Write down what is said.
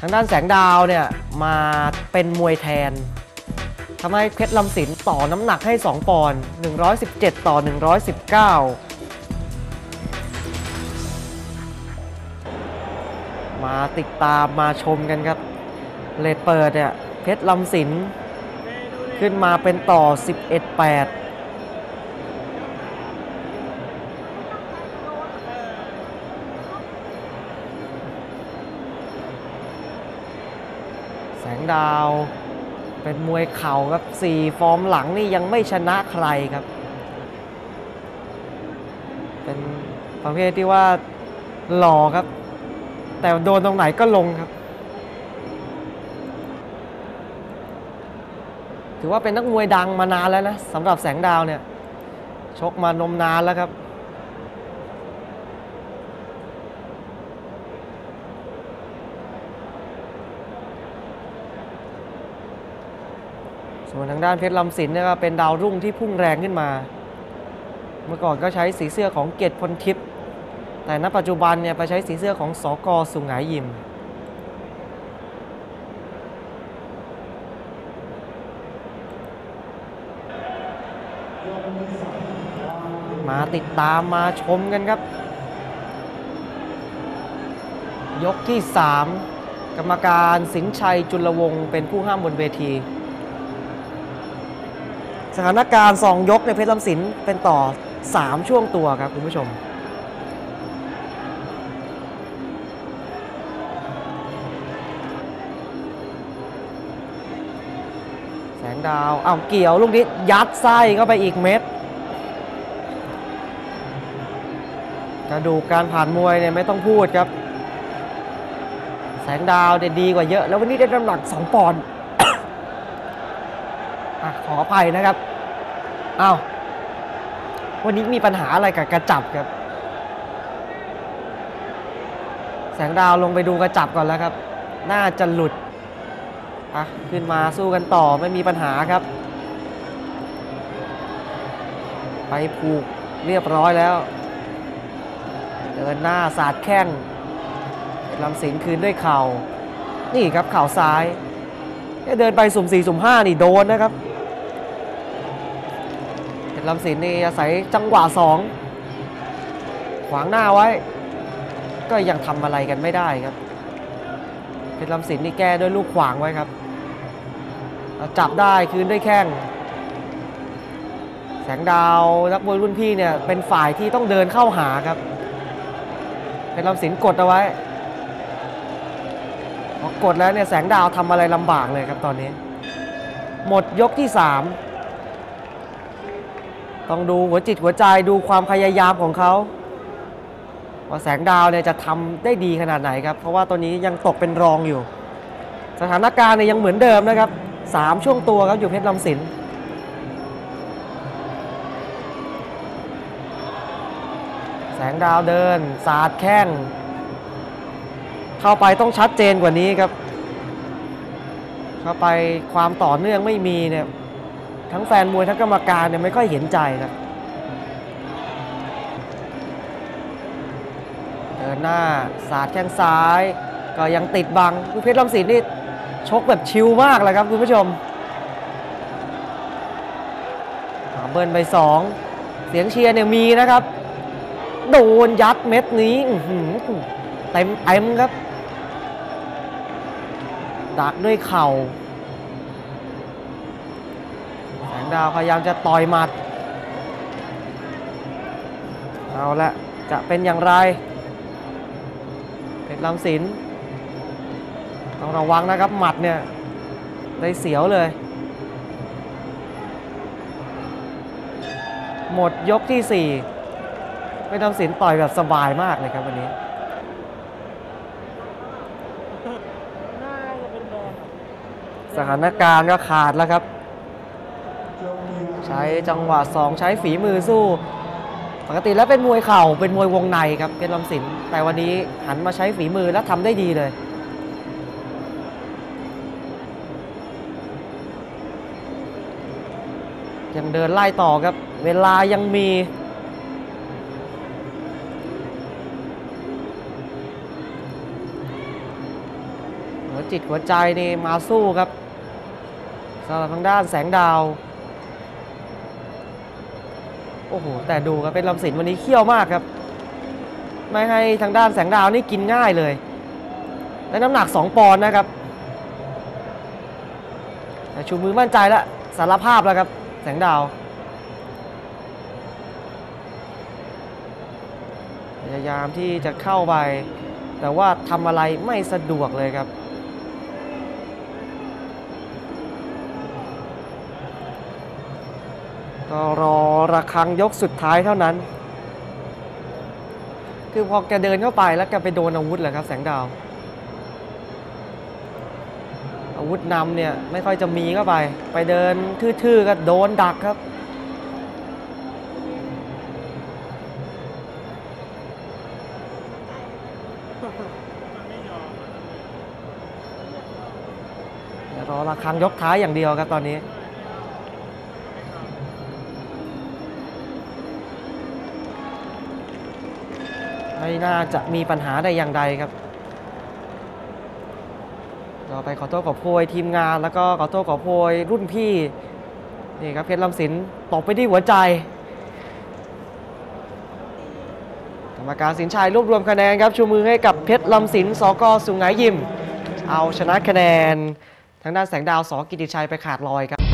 ทางด้านแสงดาวเนี่ยมาเป็นมวยแทนทำให้เพชรลำสินต่อน้ำหนักให้ 2 ปอนด์117 ต่อ 119 มาติดตามมาชมกันครับ เลดเปิดเนี่ยเพชรลำสินขึ้นมาเป็นต่อ 11-8แสงดาว เป็นมวยเข่าครับ4ฟอร์มหลังนี่ยังไม่ชนะใครครับ เป็นประเภทที่ว่าหล่อครับ แต่โดนตรงไหนก็ลงครับ ถือว่าเป็นนักมวยดังมานานแล้วนะสำหรับแสงดาวเนี่ย ชกมานมนานแล้วครับ ส่วนทางด้านเพชรลำสินนี่ยก็เป็นดาวรุ่งที่พุ่งแรงขึ้นมา เมื่อก่อนก็ใช้สีเสื้อของเกียรติพลทิพย์แต่ณปัจจุบันเนี่ยไปใช้สีเสื้อของสอกอสุงหายยิมมาติดตามมาชมกันครับ ยกที่ 3 กรรมการสิงชัยจุลวงศ์เป็นผู้ห้ามบนเวที สถานการณ์สองยกในเพชรลำสินเป็นต่อ 3 ช่วงตัวครับคุณผู้ชม แสงดาวเอาเกี่ยวลูกนี้ยัดไส้เข้าไปอีกเม็ดกระดูกการผ่านมวยเนี่ยไม่ต้องพูดครับ แสงดาวเนี่ยดีกว่าเยอะ แล้ววันนี้ได้น้ำหนัก 2 ปอนด์ อะขออภัยนะครับอ้าววันนี้มีปัญหาอะไรกับกระจับครับ แสงดาวลงไปดูกระจับก่อนแล้วครับ น่าจะหลุดอะขึ้นมาสู้กันต่อไม่มีปัญหาครับ ไปผูกเรียบร้อยแล้ว เดินหน้าสาดแข้งลำสิงคืนด้วยเข่า นี่ครับเข่าซ้าย เดินไปสุ่มสี่สุ่มห้านี่โดนนะครับ ลำสินนี่อาศัยจังหวะสองขวางหน้าไว้ ก็ยังทำอะไรกันไม่ได้ครับเพชรลำสินนี่แก้ด้วยลูกขวางไว้ครับ จับได้คืนด้วยแข้งแสงดาวนักมวยรุ่นพี่เนี่ยเป็นฝ่ายที่ต้องเดินเข้าหาครับเพชรลำสินกดเอาไว้พอกดแล้วเนี่ยแสงดาวทำอะไรลำบากเลยครับตอนนี้ หมดยกที่ 3 ต้องดูหัวจิตหัวใจดูความพยายามของเขาว่าแสงดาวเนี่ยจะทำได้ดีขนาดไหนครับ เพราะว่าตอนนี้ยังตกเป็นรองอยู่ สถานการณ์เนี่ยยังเหมือนเดิมนะครับสามช่วงตัวครับอยู่เพชรลำสินแสงดาวเดิน สาดแข้ง เข้าไปต้องชัดเจนกว่านี้ครับ เข้าไปความต่อเนื่องไม่มีเนี่ย ทั้งแฟนมวยทั้งกรรมการเนี่ยไม่ค่อยเห็นใจครับเดินหน้าสาดแข้งซ้าย ก็ยังติดบังลูกเพชรลำสินนี่ชกแบบชิลมากเลยครับคุณผู้ชมอ่าเบิร์นไปสองเสียงเชียร์เนี่ยมีนะครับ โดนยัดเม็ดนี้เต็มเต็มครับดักด้วยเข่า แส งดาวพยายามจะต่อยหมัด เอาละจะเป็นอย่างไรเพชรลำสินต้องระวังนะครับหมัดเนี่ยได้เสียวเลย หมดยกที่4เพชรลำสินต่อยแบบสบายมากเลยครับวันนี้สถานการณ์ก็ขาดแล้วครับ ใช้จังหวะสองใช้ฝีมือสู้ ปกติแล้วเป็นมวยเข่าเป็นมวยวงในครับเพชรลำสินแต่วันนี้หันมาใช้ฝีมือและทำได้ดีเลยยังเดินไล่ต่อครับ เวลายังมี หัวจิตหัวใจนี่มาสู้ครับสำหรับทางด้านแสงดาว โอ้โห แต่ดูครับเป็นลำสินวันนี้เขี้ยวมากครับ ไม่ให้ทางด้านแสงดาวนี่กินง่ายเลย และน้ำหนัก 2 ปอนด์นะครับแต่ชูมือมั่นใจแล้วสารภาพแล้วครับ แสงดาวพยายามที่จะเข้าไป แต่ว่าทำอะไรไม่สะดวกเลยครับ ก็รอระฆังยกสุดท้ายเท่านั้น คือพอแกเดินเข้าไปแล้วแกไปโดนอาวุธแหละครับ แสงดาว อาวุธนำเนี่ยไม่ค่อยจะมีเข้าไป ไปเดินทื่อๆก็โดนดักครับรอระฆังยกท้ายอย่างเดียวครับตอนนี้ ไม่น่าจะมีปัญหาใดอย่างใดครับเราไปขอโทษขอโพยทีมงานแล้วก็ขอโทษขอโพยรุ่นพี่นี่ครับเพชรลำสินตบไปที่หัวใจกรรมการสินชัยรวบรวมคะแนนครับชูมือให้กับเพชรลำสินสกสุงไหยิม เอาชนะคะแนน ทางด้านแสงดาวสกิติชัยไปขาดลอยครับ